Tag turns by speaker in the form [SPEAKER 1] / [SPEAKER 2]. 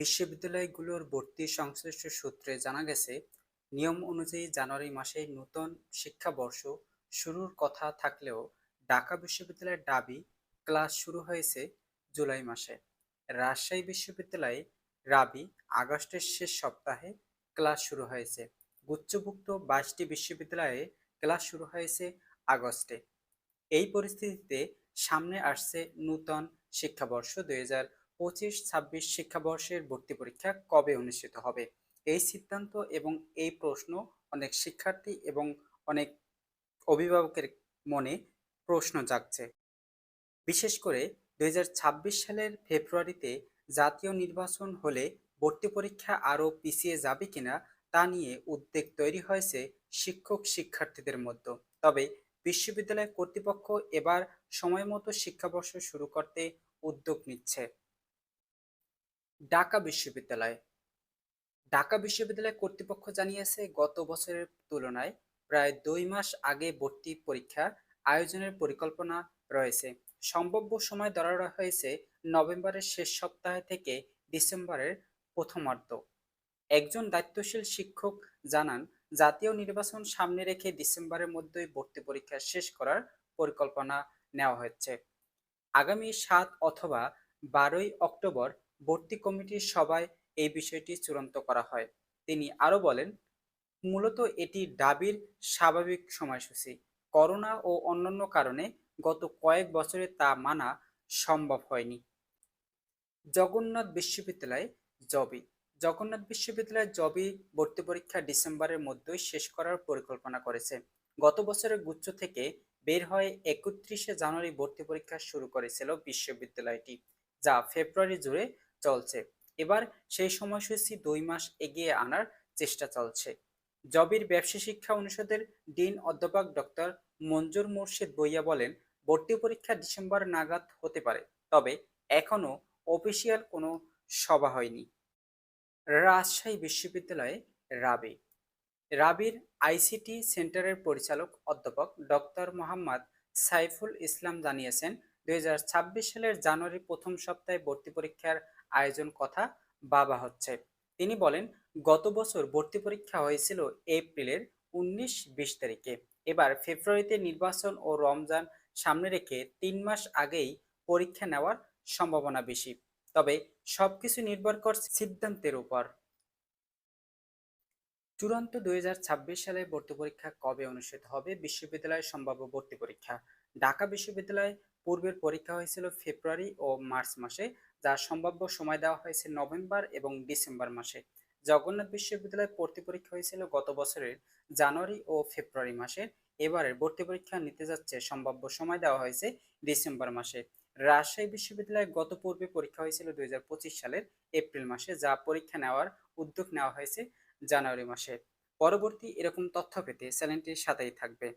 [SPEAKER 1] বিশ্ববিদ্যালয়গুলোর ভর্তি সংশ্লিষ্ট সূত্রে জানা গেছে, নিয়ম অনুযায়ী জানুয়ারি মাসে নতুন শিক্ষাবর্ষ শুরুর কথা থাকলেও ঢাকা বিশ্ববিদ্যালয়ের দাবি ক্লাস শুরু হয়েছে জুলাই মাসে। রাজশাহী বিশ্ববিদ্যালয়ে রাবি আগস্টের শেষ সপ্তাহে ক্লাস শুরু হয়েছে। গুচ্ছভুক্ত বাইশটি বিশ্ববিদ্যালয়ে ক্লাস শুরু হয়েছে আগস্টে। এই পরিস্থিতিতে সামনে আসছে নূতন শিক্ষাবর্ষ দুই হাজার পঁচিশ, ছাব্বিশ শিক্ষাবর্ষের ভর্তি পরীক্ষা কবে অনুষ্ঠিত হবে? এই সিদ্ধান্ত এবং এই প্রশ্ন অনেক শিক্ষার্থী এবং অনেক অভিভাবকের মনে প্রশ্ন জাগছে। বিশেষ করে দুই হাজার ছাব্বিশ সালের ফেব্রুয়ারিতে জাতীয় নির্বাচন হলে ভর্তি পরীক্ষা আরও পিছিয়ে যাবে কিনা তা নিয়ে উদ্বেগ তৈরি হয়েছে শিক্ষক শিক্ষার্থীদের মধ্যে। তবে বিশ্ববিদ্যালয় কর্তৃপক্ষ এবার সময় মতো শিক্ষাবর্ষ শুরু করতে উদ্যোগ নিচ্ছে। ঢাকা বিশ্ববিদ্যালয়। ঢাকা বিশ্ববিদ্যালয় কর্তৃপক্ষ জানিয়েছে, গত বছরের তুলনায় প্রায় দুই মাস আগে ভর্তি পরীক্ষা আয়োজনের পরিকল্পনা রয়েছে। সম্ভাব্য সময় ধরা হয়েছে নভেম্বরের শেষ সপ্তাহ থেকে ডিসেম্বরের প্রথমার্ধ। একজন দায়িত্বশীল শিক্ষক জানান, জাতীয় নির্বাচন সামনে রেখে ডিসেম্বরের মধ্যেই ভর্তি পরীক্ষা শেষ করার পরিকল্পনা নেওয়া হচ্ছে। আগামী সাত অথবা বারোই অক্টোবর ভর্তি কমিটির সভায় এই বিষয়টি চূড়ান্ত করা হয়। তিনি আরও বলেন, মূলত এটি ডাবির স্বাভাবিক সময়সূচি। করোনা ও অন্যান্য কারণে গত কয়েক বছরে তা মানা সম্ভব হয়নি। জগন্নাথ বিশ্ববিদ্যালয় জবি। জগন্নাথ বিশ্ববিদ্যালয় জবি ভর্তি পরীক্ষা ডিসেম্বরের মধ্যেই শেষ করার পরিকল্পনা করেছে। গত বছরের গুচ্ছ থেকে বের হয়ে একত্রিশে জানুয়ারি ভর্তি পরীক্ষা শুরু করেছিল বিশ্ববিদ্যালয়টি, যা ফেব্রুয়ারি জুড়ে চলছে। এবার সেই সময়সূচি দুই মাস এগিয়ে আনার চেষ্টা চলছে। জবির ব্যবসা শিক্ষা অনুষদের ডিন অধ্যাপক ডক্টর মঞ্জুর মুর্শিদ বইয়া বলেন, ভর্তি পরীক্ষা ডিসেম্বর নাগাদ হতে পারে, তবে এখনও অফিসিয়াল কোনো সভা হয়নি। রাজশাহী বিশ্ববিদ্যালয়ে রাবি। রাবির আইসিটি সেন্টারের পরিচালক অধ্যাপক ডক্টর মোহাম্মদ সাইফুল ইসলাম জানিয়েছেন দুই সালের জানুয়ারি প্রথম সপ্তাহে ভর্তি পরীক্ষার আয়োজন কথা বাবা হচ্ছে। তিনি বলেন, গত বছর ভর্তি পরীক্ষা হয়েছিল এপ্রিলের উনিশ বিশ তারিখে। এবার ফেব্রুয়ারিতে নির্বাচন ও রমজান সামনে রেখে তিন মাস আগেই পরীক্ষা নেওয়ার সম্ভাবনা বেশি। তবে সবকিছু নির্ভর করছে সিদ্ধান্তের উপর। চূড়ান্ত দুই হাজার ছাব্বিশ সালে ভর্তি পরীক্ষা কবে অনুষ্ঠিত হবে? বিশ্ববিদ্যালয়ের সম্ভাব্য ভর্তি পরীক্ষা। ঢাকা বিশ্ববিদ্যালয় পূর্বের পরীক্ষা হয়েছিল ফেব্রুয়ারি ও মার্চ মাসে, যা সম্ভাব্য সময় দেওয়া হয়েছে নভেম্বর এবং ডিসেম্বর মাসে। জগন্নাথ বিশ্ববিদ্যালয়ে ভর্তি পরীক্ষা হয়েছিল গত বছরের জানুয়ারি ও ফেব্রুয়ারি মাসে। এবারের ভর্তি পরীক্ষা নিতে যাচ্ছে সম্ভাব্য সময় দেওয়া হয়েছে ডিসেম্বর মাসে। রাজশাহী বিশ্ববিদ্যালয়ে গত পূর্বে পরীক্ষা হয়েছিল দুই হাজার পঁচিশ সালের এপ্রিল মাসে, যা পরীক্ষা নেওয়ার উদ্যোগ নেওয়া হয়েছে। জানুয়ারি মাসে পরবর্তী এরকম তথ্য পেতে চ্যানেলটির সাথেই থাকবে।